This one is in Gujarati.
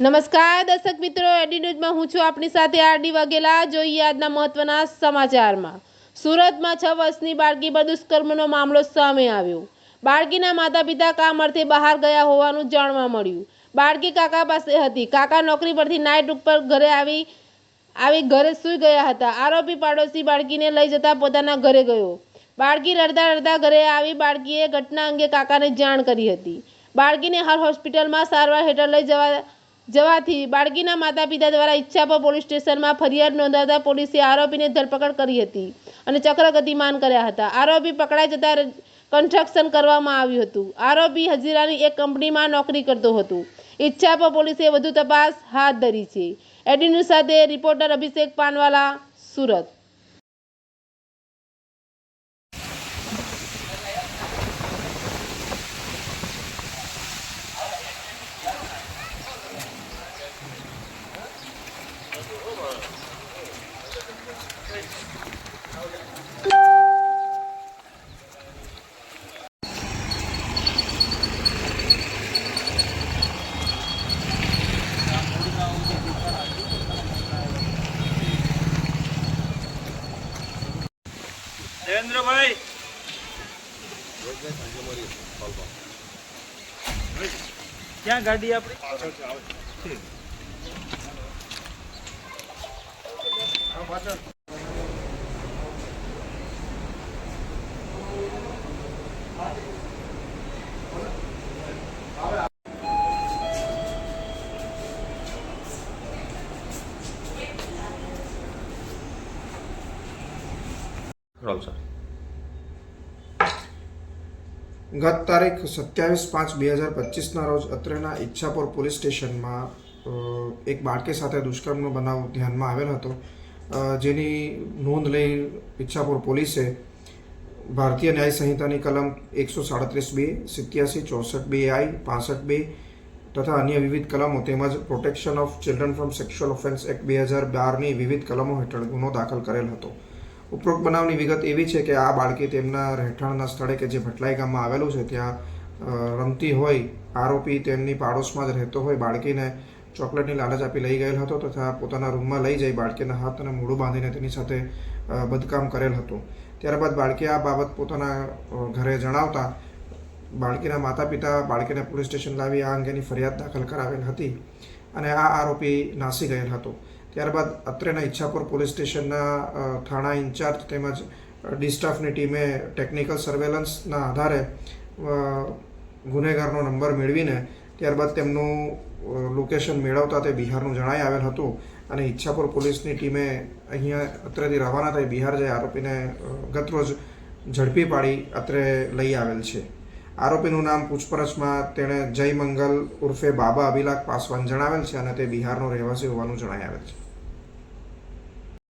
નમસ્કાર દર્શક મિત્રો, એડી ન્યૂઝમાં હું છું આપની સાથે આરડી વાઘેલા. જોઈએ આજના મહત્વના સમાચારમાં. સુરતમાં છ વર્ષની બાળકી પર દુષ્કર્મનો મામલો સામે આવ્યો. બાળકીના માતા પિતા કામ અર્થે બહાર ગયા હોવાનું જાણવા મળ્યું. બાળકી કાકા પાસે હતી. કાકા નોકરી પરથી નાઇટ ઉપર ઘરે આવી આવી ઘરે સૂઈ ગયા હતા. આરોપી પાડોશી બાળકીને લઈ જતા પોતાના ઘરે ગયો. બાળકી રડતા રડતા ઘરે આવી બાળકીએ ઘટના અંગે કાકાને જાણ કરી હતી. બાળકીને હાલ હોસ્પિટલમાં સારવાર હેઠળ લઈ જવા જવાથી બાળકીના માતા પિતા દ્વારા ઈચ્છાપર પોલીસ સ્ટેશનમાં ફરિયાદ નોંધાવતા પોલીસે આરોપીને ધરપકડ કરી હતી અને ચક્ર ગતિમાન કર્યા હતા. આરોપી પકડાઈ જતા કન્સ્ટ્રક્શન કરવામાં આવ્યું હતું. આરોપી હજીરાની એક કંપનીમાં નોકરી કરતો હતો. ઈચ્છાપર પોલીસે વધુ તપાસ હાથ ધરી છે. એડી ન્યૂઝ સાથે રિપોર્ટર અભિષેક પાનવાલા, સુરત. દેવેન્દ્રભાઈ. ક્યાં ગાડી આપણી? રોલ સર ગત તારીખ સત્યાવીસ પાંચ બે હજાર પચીસના રોજ અત્રેના ઈચ્છાપુર પોલીસ સ્ટેશનમાં એક બાળકી સાથે દુષ્કર્મનો બનાવ ધ્યાનમાં આવેલ હતો. જેની નોંધ લઈ ઈચ્છાપુર પોલીસે ભારતીય ન્યાય સંહિતાની કલમ એકસો સાડત્રીસ બે, સિત્યાસી ચોસઠ બે આઈ, પાસઠ બે તથા અન્ય વિવિધ કલમો તેમજ protection of children from sexual offence act બે હજાર બારની વિવિધ કલમો હેઠળ ગુનો દાખલ કરેલ હતો. ઉપરોક્ત બનાવની વિગત એવી છે કે આ બાળકી તેમના રહેઠાણના સ્થળે કે જે ભટલાઈ ગામમાં આવેલું છે, ત્યાં રમતી હોય, આરોપી તેમની પાડોશમાં જ રહેતો હોય, બાળકીને ચોકલેટની લાલચ આપી લઈ ગયેલ હતો તથા પોતાના રૂમમાં લઈ જઈ બાળકીના હાથ અને મોઢું બાંધીને તેની સાથે બદકામ કરેલ હતું. ત્યારબાદ બાળકી આ બાબત પોતાના ઘરે જણાવતા બાળકીના માતા પિતા બાળકીને પોલીસ સ્ટેશન લાવી આ અંગેની ફરિયાદ દાખલ કરાવેલ હતી અને આ આરોપી નાસી ગયેલ હતો. ત્યારબાદ અત્રેના ઈચ્છાપુર પોલીસ સ્ટેશનના થાણા ઇન્ચાર્જ તેમજ ડિસ્ટાફની ટીમે ટેકનિકલ સર્વેલન્સના આધારે ગુનેગારનો નંબર મેળવીને ત્યારબાદ તેમનું લોકેશન મેળવતા તે બિહારનું જણાઈ આવેલ હતું અને ઈચ્છાપુર પોલીસની ટીમે અહીંયા અત્રેથી રવાના થઈ બિહાર જઈ આરોપીને ગતરોજ ઝડપી પાડી અત્રે લઈ આવેલ છે. આરોપીનું નામ પૂછપરછમાં તેણે જય મંગલ ઉર્ફે બાબા અભિલાખ પાસવાન જણાવેલ છે અને તે બિહારનો રહેવાસી હોવાનું જણાઈ છે.